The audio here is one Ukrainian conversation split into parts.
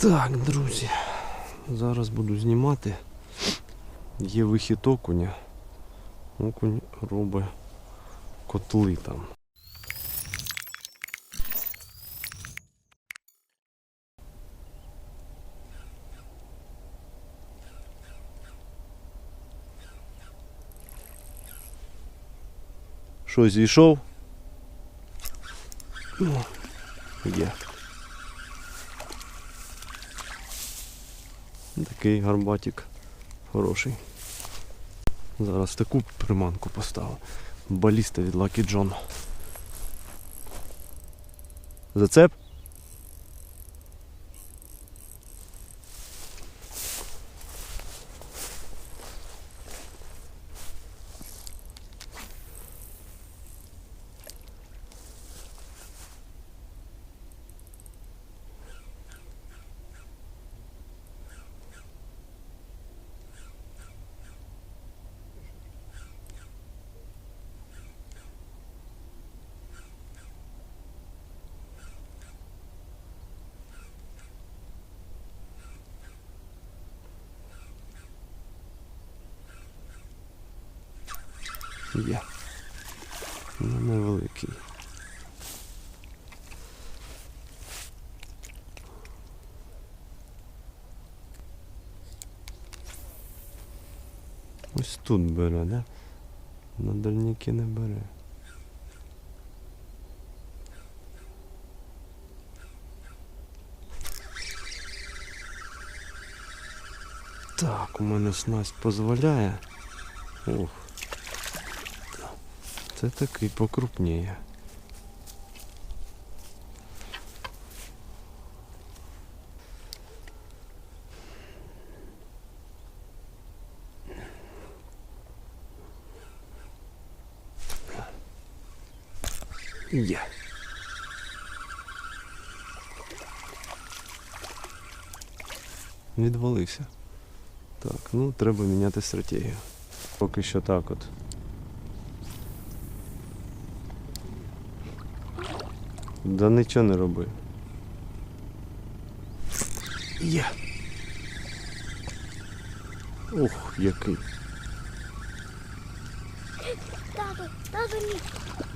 Так, друзі, зараз буду знімати. Є вихід окуня. Окунь робить котли там. Що, зійшов? Ну, є. Такий гарбатик хороший. Зараз таку приманку поставив. Баліста від Lucky John. Зацеп? Є. Ну, невеликий. Ось тут бере, да? На дальніки не бере. Так, у мене снасть дозволяє. Ух. Це такий покрупніє. Є. Відвалився. Так, ну треба міняти стратегію. Поки що так от. Да нічого не роби. Є. Ух, який. Тату, тату, ні.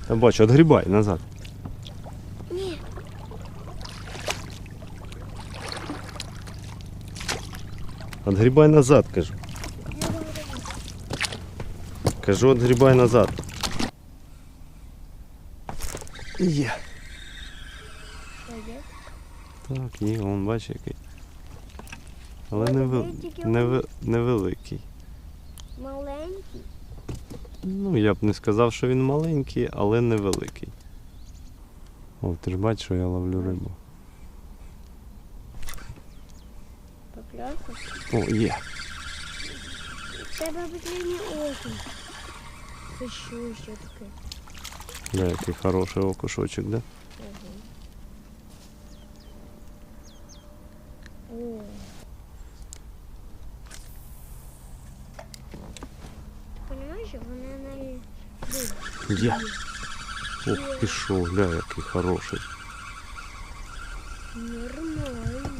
Та бачу, отгрібай назад. Ні. Отгрібай назад, кажу. Я говорю. Кажу, отгрібай назад. Є. Так, є, вон бачиш який. Але неве- невеликий. Маленький. Ну, я б не сказав, що він маленький, але невеликий. О, ти ж бачиш, що я ловлю рибу. Покльовка. О, є. Тебе потрібні окунь. Це що ще таке? Да, який хороший окушочок, да? О. Ти розумієш, вона на рибі. Є. Ох, пішов, гля, який хороший. Нормально.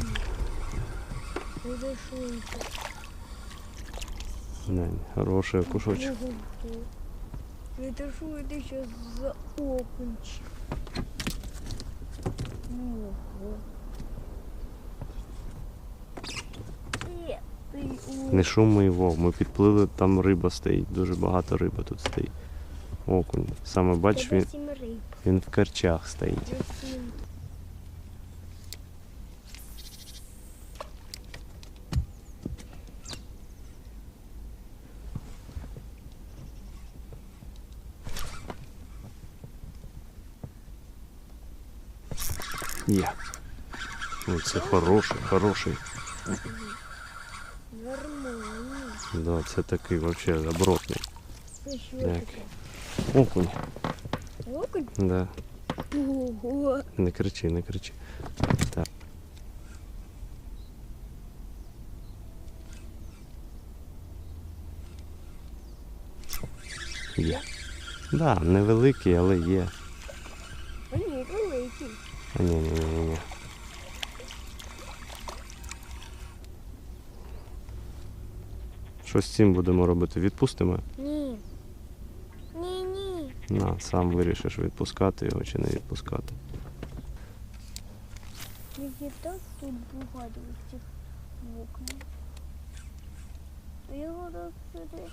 Буде швидко. Глянь, хороший окушочок. Это что это сейчас за окунчик? Ого. Не шумий вов. Ми підплили, там риба стоїть, дуже багато риби тут стоїть. Окунь. Саме бачиш, він, він в карчах стоїть. Є. Ну, це хороший, хороший. Нормально. Да, це такий взагалі добротний. Так. Окунь. Окунь? Да. Ого. Не кричи, не кричи. Так. Є. Да, невеликий, але є. А ні, великий. А ні, ні, ні. Що з цим будемо робити? Відпустимо? Ні. Ні, ні. На, сам вирішиш відпускати його чи не відпускати. Так тут багато цих вікна. Його розсуди.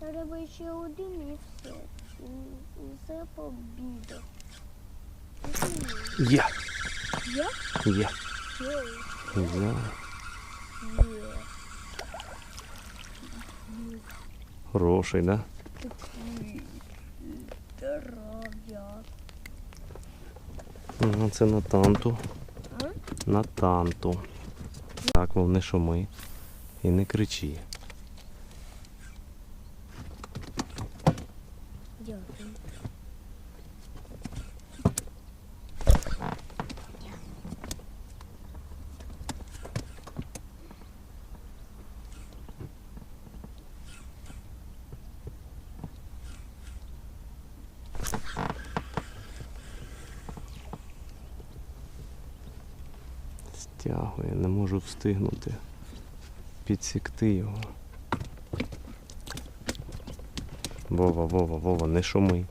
Треба ще один і все. І, все побіде. Є! Я? Є! Є. Є. Є. Хороший, да? Такий здоров'я. Це на танту. А? На танту. Так, вовне шуми. І не кричи. Стягує, не можу встигнути. Підсікти його. Вова, Вова, Вова, не шуми.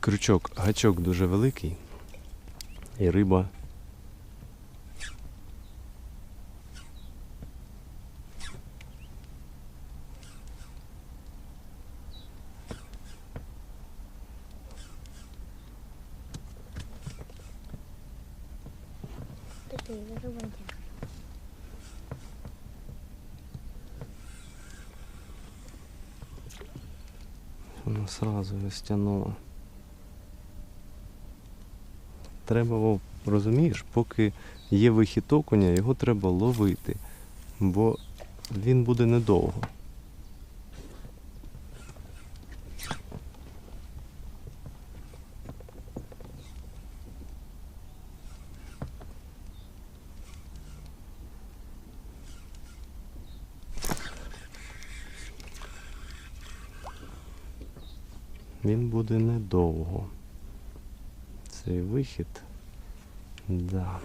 Крючок, гачок дуже великий. І риба. Такий виривання. Воно сразу його. Треба, розумієш, поки є вихід окуня, його треба ловити, бо він буде недовго. Він буде недовго. Цей вихід. Да.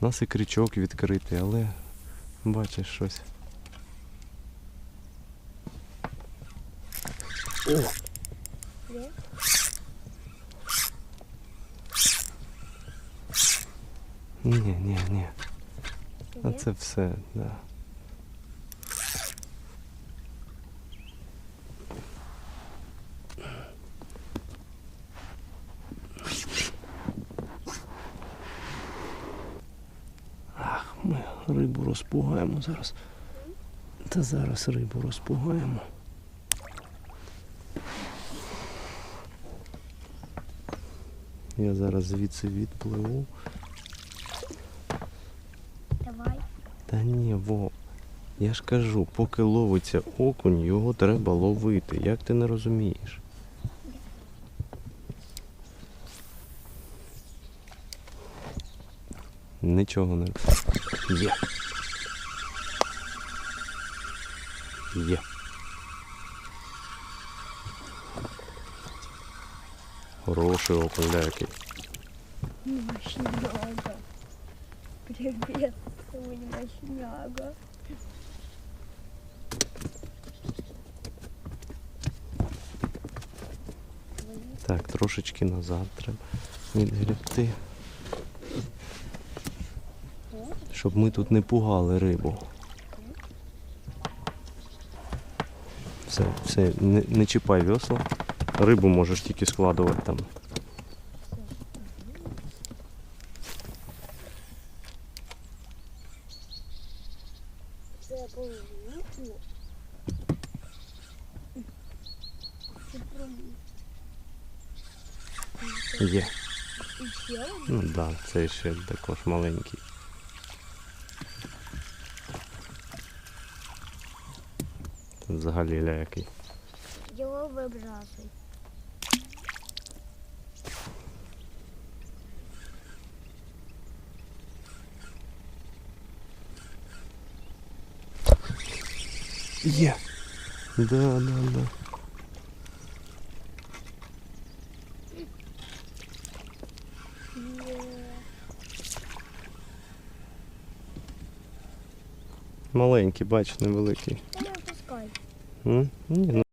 У нас і крючок відкритий, але бачиш щось. О! Ні, ні, ні. А це все, да. Ми рибу розпугаємо зараз. Та зараз рибу розпугаємо. Я зараз звідси відпливу. Давай. Та ні, Вов. Я ж кажу, поки ловиться окунь, його треба ловити. Як ти не розумієш? Нічого не. Є. Є. Хороший окунь, да, який. Мощняга. Привет, свой мощняга. Так, трошечки назад треба відгребти. Щоб ми тут не пугали рибу. Все, все, не, не чіпай весла. Рибу можеш тільки складувати там. Є. Ну так, да, це ще також маленький. Тут взагалі ля який. Його вибрасуй. Є. Да, да, да. Є. Маленький, бач, невеликий. Та не